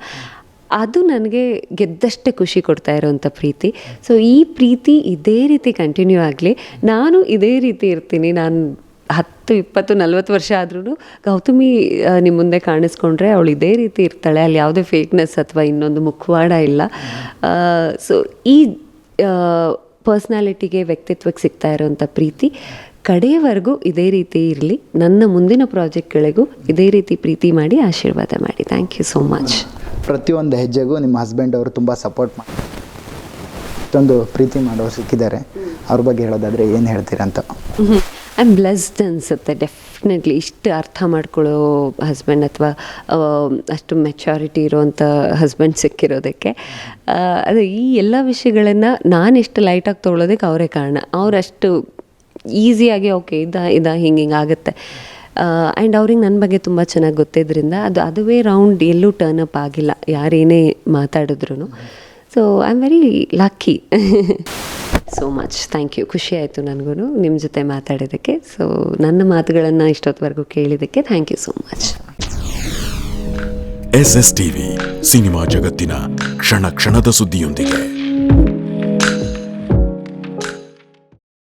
ಅದು ನನಗೆ ಗೆದ್ದಷ್ಟೇ ಖುಷಿ ಕೊಡ್ತಾ ಇರೋವಂಥ ಪ್ರೀತಿ. ಸೊ ಈ ಪ್ರೀತಿ ಇದೇ ರೀತಿ ಕಂಟಿನ್ಯೂ ಆಗಲಿ. ನಾನು ಇದೇ ರೀತಿ ಇರ್ತೀನಿ. ನಾನು ಹತ್ತು ಇಪ್ಪತ್ತು ನಲ್ವತ್ತು ವರ್ಷ ಆದ್ರೂ ಗೌತಮಿ ನಿಮ್ಮ ಮುಂದೆ ಕಾಣಿಸ್ಕೊಂಡ್ರೆ ಅವಳು ಇದೇ ರೀತಿ ಇರ್ತಾಳೆ. ಅಲ್ಲಿ ಯಾವುದೇ ಫೇಕ್ನೆಸ್ ಅಥವಾ ಇನ್ನೊಂದು ಮುಖವಾಡ ಇಲ್ಲ. ಸೊ ಈ ಪರ್ಸ್ನಾಲಿಟಿಗೆ ವ್ಯಕ್ತಿತ್ವಕ್ಕೆ ಸಿಗ್ತಾ ಇರೋವಂಥ ಪ್ರೀತಿ ಕಡೆಯವರೆಗೂ ಇದೇ ರೀತಿ ಇರಲಿ. ನನ್ನ ಮುಂದಿನ ಪ್ರಾಜೆಕ್ಟ್ಗಳಿಗೂ ಇದೇ ರೀತಿ ಪ್ರೀತಿ ಮಾಡಿ ಆಶೀರ್ವಾದ ಮಾಡಿ. ಥ್ಯಾಂಕ್ ಯು ಸೋ ಮಚ್ ಪ್ರತಿಯೊಂದು ಹೆಜ್ಜೆಗೂ ನಿಮ್ಮ ಹಸ್ಬೆಂಡ್ ಅವರು ತುಂಬ ಸಪೋರ್ಟ್ ಮಾಡಿ ಇಷ್ಟೊಂದು ಪ್ರೀತಿ ಮಾಡೋರು ಸಿಕ್ಕಿದ್ದಾರೆ. ಅವ್ರ ಬಗ್ಗೆ ಹೇಳೋದಾದರೆ ಏನು ಹೇಳ್ತೀರಾ ಆಮ್ ಬ್ಲೆಸ್ಡ್ ಅನಿಸುತ್ತೆ ಡೆಫಿನೆಟ್ಲಿ ಇಷ್ಟು ಅರ್ಥ ಮಾಡ್ಕೊಳ್ಳೋ ಹಸ್ಬೆಂಡ್ ಅಥವಾ ಅಷ್ಟು ಮೆಚಾರಿಟಿ ಇರೋವಂಥ ಹಸ್ಬೆಂಡ್ ಸಿಕ್ಕಿರೋದಕ್ಕೆ. ಅದು ಈ ಎಲ್ಲ ವಿಷಯಗಳನ್ನು ನಾನು ಎಷ್ಟು ಲೈಟಾಗಿ ತೊಗೊಳೋದಕ್ಕೆ ಅವರೇ ಕಾರಣ. ಅವರಷ್ಟು ಈಸಿಯಾಗಿ ಓಕೆ ಇದ ಇದ, ಹಿಂಗೆ ಹಿಂಗೆ ಆಗುತ್ತೆ. ಆ್ಯಂಡ್ ಅವ್ರಿಗೆ ನನ್ನ ಬಗ್ಗೆ ತುಂಬ ಚೆನ್ನಾಗಿ ಗೊತ್ತಿದ್ದರಿಂದ ಅದು, ಅದುವೇ ರೌಂಡ್ ಎಲ್ಲೂ ಟರ್ನ್ ಅಪ್ ಆಗಿಲ್ಲ. ಯಾರೇನೇ ಮಾತಾಡಿದ್ರು so I am very lucky so much thank you ಖುಷಿ ಆಯಿತು ನನಗೂ ನಿಮ್ಮ ಜೊತೆ ಮಾತಾಡೋದಕ್ಕೆ ಸೊ ನನ್ನ ಮಾತುಗಳನ್ನು ಇಷ್ಟೊತ್ತವರೆಗೂ ಕೇಳಿದ್ದಕ್ಕೆ thank you so much S S TV cinema ಜಗತ್ತಿನ ಕ್ಷಣ ಕ್ಷಣದ ಸುದ್ದಿಯೊಂದಿಗೆ.